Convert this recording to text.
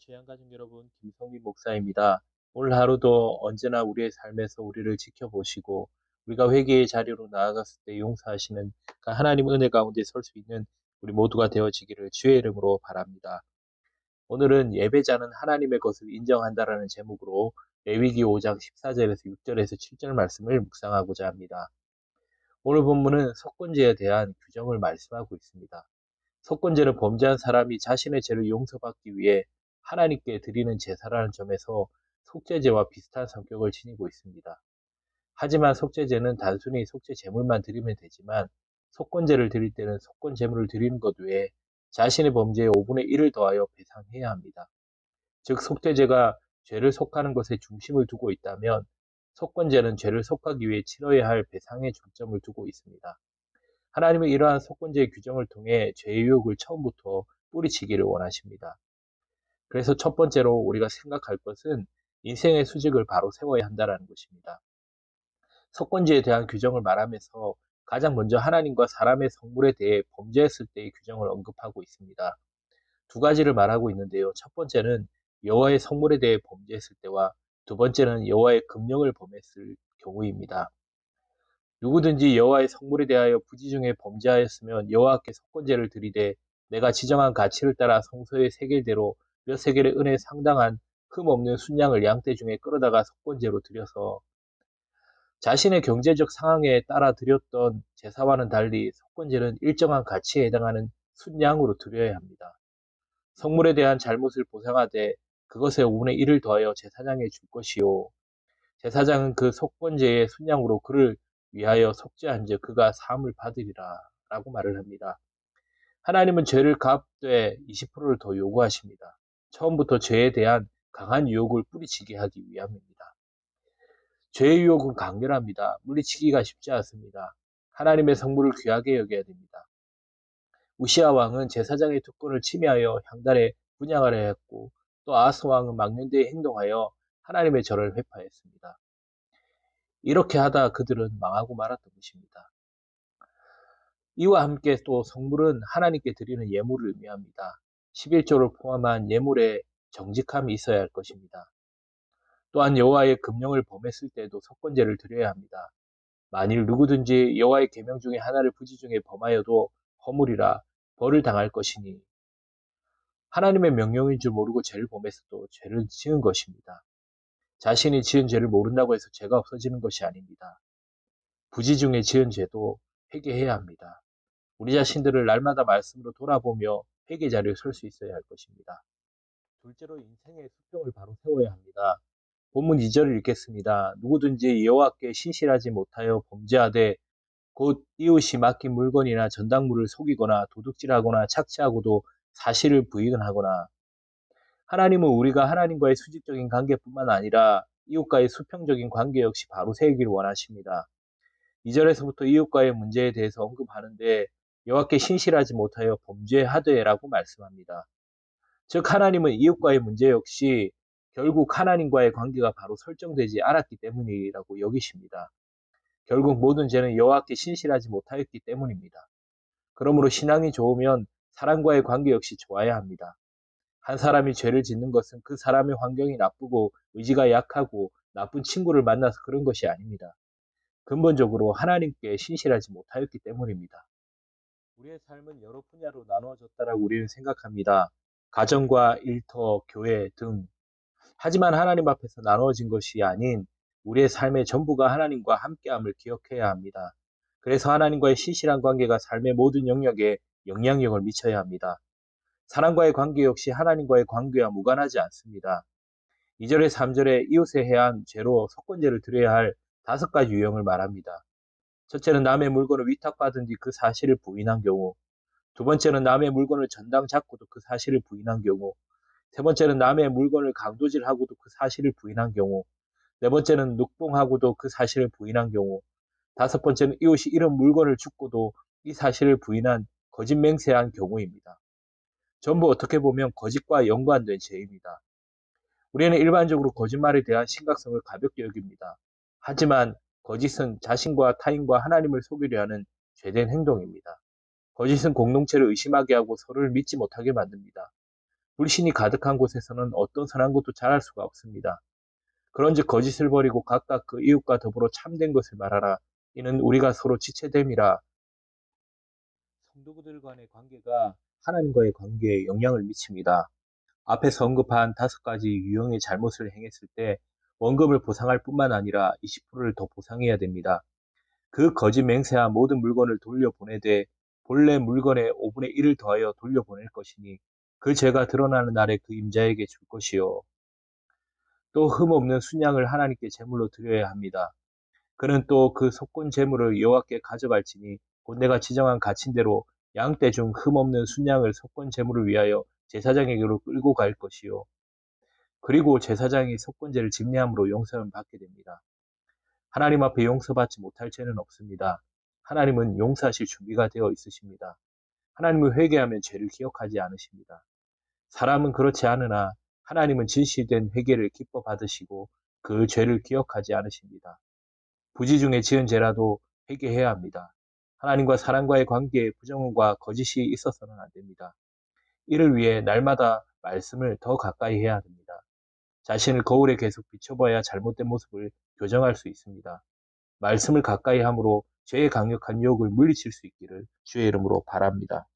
죄양가족 여러분, 김성민 목사입니다. 오늘 하루도 언제나 우리의 삶에서 우리를 지켜보시고 우리가 회개의 자리로 나아갔을 때 용서하시는 그 하나님 은혜 가운데 설 수 있는 우리 모두가 되어지기를 주의 이름으로 바랍니다. 오늘은 예배자는 하나님의 것을 인정한다라는 제목으로 레위기 5장 14절에서 6절에서 7절 말씀을 묵상하고자 합니다. 오늘 본문은 속건제에 대한 규정을 말씀하고 있습니다. 속건제는 범죄한 사람이 자신의 죄를 용서받기 위해 하나님께 드리는 제사라는 점에서 속죄제와 비슷한 성격을 지니고 있습니다. 하지만 속죄제는 단순히 속죄 제물만 드리면 되지만 속건제를 드릴 때는 속건 제물을 드리는 것 외에 자신의 범죄의 5분의 1을 더하여 배상해야 합니다. 즉 속죄제가 죄를 속하는 것에 중심을 두고 있다면 속건제는 죄를 속하기 위해 치러야 할 배상에 중점을 두고 있습니다. 하나님은 이러한 속건제의 규정을 통해 죄의 유혹을 처음부터 뿌리치기를 원하십니다. 그래서 첫 번째로 우리가 생각할 것은 인생의 수직을 바로 세워야 한다는 것입니다. 속건제에 대한 규정을 말하면서 가장 먼저 하나님과 사람의 성물에 대해 범죄했을 때의 규정을 언급하고 있습니다. 두 가지를 말하고 있는데요. 첫 번째는 여호와의 성물에 대해 범죄했을 때와 두 번째는 여호와의 금령을 범했을 경우입니다. 누구든지 여호와의 성물에 대하여 부지 중에 범죄하였으면 여호와께 속건제를 드리되 내가 지정한 가치를 따라 성소의 세겔대로 몇 세겔의 은혜 상당한 흠없는 순양을 양떼 중에 끌어다가 속건제로 드려서 자신의 경제적 상황에 따라 드렸던 제사와는 달리 속건제는 일정한 가치에 해당하는 순양으로 드려야 합니다. 성물에 대한 잘못을 보상하되 그것에 5분의 1을 더하여 제사장에 줄 것이요. 제사장은 그 속건제의 순양으로 그를 위하여 속죄한 즉 그가 사함을 받으리라 라고 말을 합니다. 하나님은 죄를 갚되 20%를 더 요구하십니다. 처음부터 죄에 대한 강한 유혹을 뿌리치게 하기 위함입니다. 죄의 유혹은 강렬합니다. 물리치기가 쉽지 않습니다. 하나님의 성물을 귀하게 여겨야 됩니다. 우시아 왕은 제사장의 특권을 침해하여 향단에 분양하려 했고 또 아스 왕은 망년대에 행동하여 하나님의 절을 회파했습니다. 이렇게 하다 그들은 망하고 말았던 것입니다. 이와 함께 또 성물은 하나님께 드리는 예물을 의미합니다. 11조를 포함한 예물에 정직함이 있어야 할 것입니다. 또한 여호와의 금령을 범했을 때도 석권제를 드려야 합니다. 만일 누구든지 여호와의 계명 중에 하나를 부지 중에 범하여도 허물이라 벌을 당할 것이니 하나님의 명령인 줄 모르고 죄를 범했어도 죄를 지은 것입니다. 자신이 지은 죄를 모른다고 해서 죄가 없어지는 것이 아닙니다. 부지 중에 지은 죄도 회개해야 합니다. 우리 자신들을 날마다 말씀으로 돌아보며 회개 자리에 설 수 있어야 할 것입니다. 둘째로 인생의 수평을 바로 세워야 합니다. 본문 2절을 읽겠습니다. 누구든지 여호와께 신실하지 못하여 범죄하되 곧 이웃이 맡긴 물건이나 전당물을 속이거나 도둑질하거나 착취하고도 사실을 부인하거나 하나님은 우리가 하나님과의 수직적인 관계뿐만 아니라 이웃과의 수평적인 관계 역시 바로 세우기를 원하십니다. 2절에서부터 이웃과의 문제에 대해서 언급하는데 여호와께 신실하지 못하여 범죄하되라고 말씀합니다. 즉 하나님은 이웃과의 문제 역시 결국 하나님과의 관계가 바로 설정되지 않았기 때문이라고 여기십니다. 결국 모든 죄는 여호와께 신실하지 못하였기 때문입니다. 그러므로 신앙이 좋으면 사람과의 관계 역시 좋아야 합니다. 한 사람이 죄를 짓는 것은 그 사람의 환경이 나쁘고 의지가 약하고 나쁜 친구를 만나서 그런 것이 아닙니다. 근본적으로 하나님께 신실하지 못하였기 때문입니다. 우리의 삶은 여러 분야로 나누어졌다라고 우리는 생각합니다. 가정과 일터, 교회 등. 하지만 하나님 앞에서 나누어진 것이 아닌 우리의 삶의 전부가 하나님과 함께함을 기억해야 합니다. 그래서 하나님과의 신실한 관계가 삶의 모든 영역에 영향력을 미쳐야 합니다. 사람과의 관계 역시 하나님과의 관계와 무관하지 않습니다. 2절에 3절에 이웃에 해한 죄로 속건제를 드려야 할 다섯 가지 유형을 말합니다. 첫째는 남의 물건을 위탁받은 뒤 그 사실을 부인한 경우, 두 번째는 남의 물건을 전당 잡고도 그 사실을 부인한 경우, 세 번째는 남의 물건을 강도질하고도 그 사실을 부인한 경우, 네 번째는 늑봉하고도 그 사실을 부인한 경우, 다섯 번째는 이웃이 이런 물건을 죽고도 이 사실을 부인한 거짓 맹세한 경우입니다. 전부 어떻게 보면 거짓과 연관된 죄입니다. 우리는 일반적으로 거짓말에 대한 심각성을 가볍게 여깁니다. 하지만 거짓은 자신과 타인과 하나님을 속이려 하는 죄된 행동입니다. 거짓은 공동체를 의심하게 하고 서로를 믿지 못하게 만듭니다. 불신이 가득한 곳에서는 어떤 선한 것도 자랄 수가 없습니다. 그런즉 거짓을 버리고 각각 그 이웃과 더불어 참된 것을 말하라. 이는 우리가 서로 지체됨이라. 성도들 간의 관계가 하나님과의 관계에 영향을 미칩니다. 앞에서 언급한 다섯 가지 유형의 잘못을 행했을 때 원금을 보상할 뿐만 아니라 20%를 더 보상해야 됩니다. 그 거짓 맹세한 모든 물건을 돌려보내되 본래 물건의 5분의 1을 더하여 돌려보낼 것이니 그 죄가 드러나는 날에 그 임자에게 줄 것이요. 또 흠없는 순양을 하나님께 제물로 드려야 합니다. 그는 또 그 속건 제물을 여호와께 가져갈지니 곧 내가 지정한 가친대로 양떼 중 흠없는 순양을 속건 제물을 위하여 제사장에게로 끌고 갈 것이요. 그리고 제사장이 속건제를 집례함으로 용서를 받게 됩니다. 하나님 앞에 용서받지 못할 죄는 없습니다. 하나님은 용서하실 준비가 되어 있으십니다. 하나님을 회개하면 죄를 기억하지 않으십니다. 사람은 그렇지 않으나 하나님은 진실된 회개를 기뻐 받으시고 그 죄를 기억하지 않으십니다. 부지 중에 지은 죄라도 회개해야 합니다. 하나님과 사람과의 관계에 부정과 거짓이 있어서는 안 됩니다. 이를 위해 날마다 말씀을 더 가까이 해야 합니다. 자신을 거울에 계속 비춰봐야 잘못된 모습을 교정할 수 있습니다. 말씀을 가까이 함으로 죄의 강력한 유혹을 물리칠 수 있기를 주의 이름으로 바랍니다.